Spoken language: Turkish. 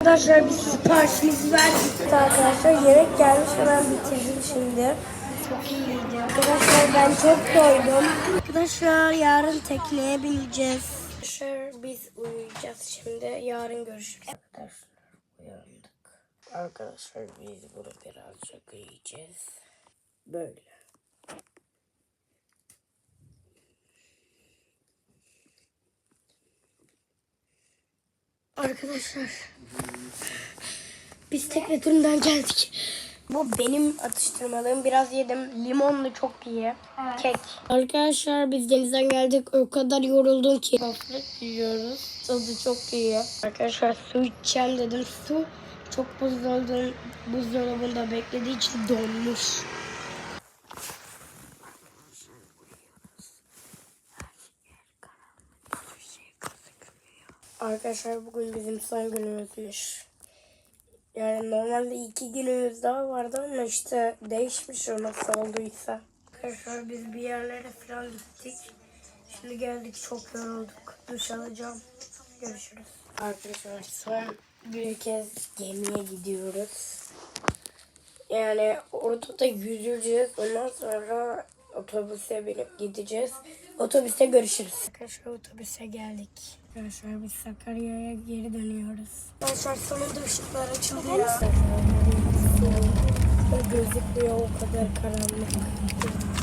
Arkadaşlar biz siparişimizi verdik. Arkadaşlar yemek gelmiş hemen bitirdim şimdi. Çok iyiydi. Arkadaşlar ben çok doydum. Arkadaşlar yarın tekneye bineceğiz. Arkadaşlar biz uyuyacağız şimdi. Yarın görüşürüz. Arkadaşlar uyandık. Arkadaşlar biz bunu birazcık yiyeceğiz. Böyle. Arkadaşlar biz tekne turundan geldik. Bu benim atıştırmalığım. Biraz yedim. Limonlu çok iyi. Kek. Arkadaşlar biz denizden geldik. O kadar yoruldum ki. Gofret yiyoruz. Tadı çok iyi. Arkadaşlar su içeceğim dedim. Su çok buzdolabında, buzdolabında beklediği için donmuş. Arkadaşlar bugün bizim son günümüzmüş. Yani normalde iki günümüz daha vardı ama işte değişmiş o nasıl olduysa. Arkadaşlar biz bir yerlere falan gittik. Şimdi geldik çok yorulduk. Duş alacağım. Görüşürüz. Arkadaşlar son bir kez gemiye gidiyoruz. Yani orada da yüzeceğiz. Ondan sonra otobüse binip gideceğiz. Otobüste görüşürüz. Arkadaşlar otobüse geldik. Arkadaşlar biz Sakarya'ya geri dönüyoruz. Arkadaşlar sonunda ışıklar açıldı ya. Gözükmüyor o kadar karanlık.